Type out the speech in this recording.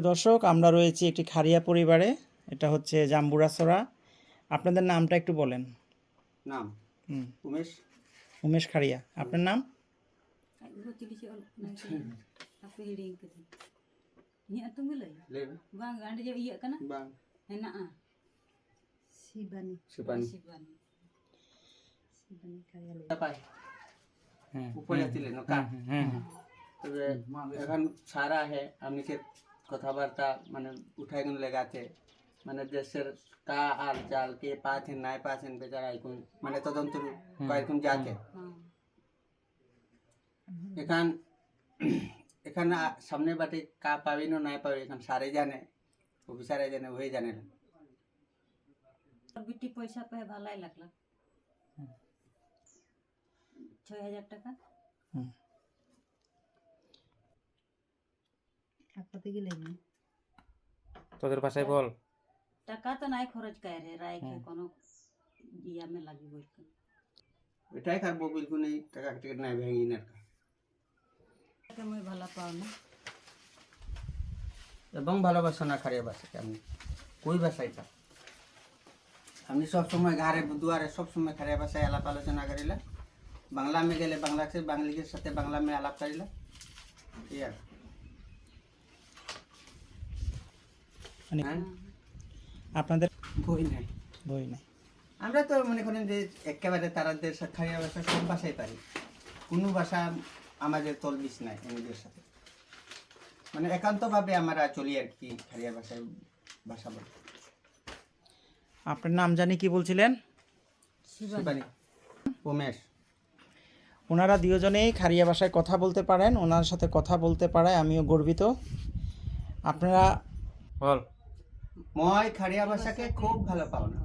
দর্শক আমরা রয়েছি একটি খারিয়া পরিবারে। এটা হচ্ছে জাম্বুরাসরা। আপনাদের নামটা একটু বলেন। নাম? উমেশ? উমেশ খারিয়া আপনার নাম? হ্যাঁ, হ্যাঁ, হ্যাঁ, হ্যাঁ এখন সারা হ্যাঁ আপনি কথাবার্তা মানে উঠাই গুন লেগাতে মানে দেশের কা আর চাল কে পাছেন নাই পাছেন বেচারা এখন মানে তদন্ত কয়েকজন যাতে হ্যাঁ এখান এখানে আ- সামনে বাটে কা পাবি না নাই পাবি এখন সারে জানে অফিসারে জানে ওই জানে না বিটি পয়সা পেয়ে ভালাই লাগলো ছয় হাজার টাকা হুম। হাতে গেলে তোদের ভাষায় বল টাকা তো নাই খরচ করে রে রাইখে কোনো ইয়ামে লাগি বইকে এটাই কার ববিল কোনে টাকা টিকিট নাই ভেঙি না তাকে মই ভালো পাও না এবং ভালোবাসা না খারিয়া বাসাকে আপনি কই বাসায় তা আপনি সবসময় ঘরে দুয়ারে সবসময় খারিয়া ভাষায় আলাপ আলোচনা করিলা বাংলা মে গেলে বাংলা সে বাঙালিদের সাথে বাংলা মে আলাপ করিলা এই আর মানে হ্যাঁ। আপনাদের বই নাই। বই নাই। আমরা তো মনে করেন যে একেবারে তারাদের সাথে খারিয়া ভাষা সব ভাষাই পারি। কোনো ভাষা আমাদের তলবিস নাই এমনিদের সাথে। মানে একান্তভাবে আমরা চলি আর কি খারিয়া ভাষায় ভাষা বলি। আপনার নাম জানি কি বলছিলেন? শিবানী। উমেশ। ওনারা দুজনেই খারিয়া ভাষায় কথা বলতে পারেন ওনার সাথে কথা বলতে পারায় আমিও গর্বিত। আপনারা বল। মই খাড়িয়া ভাষাকে খুব ভালো পাওঁ না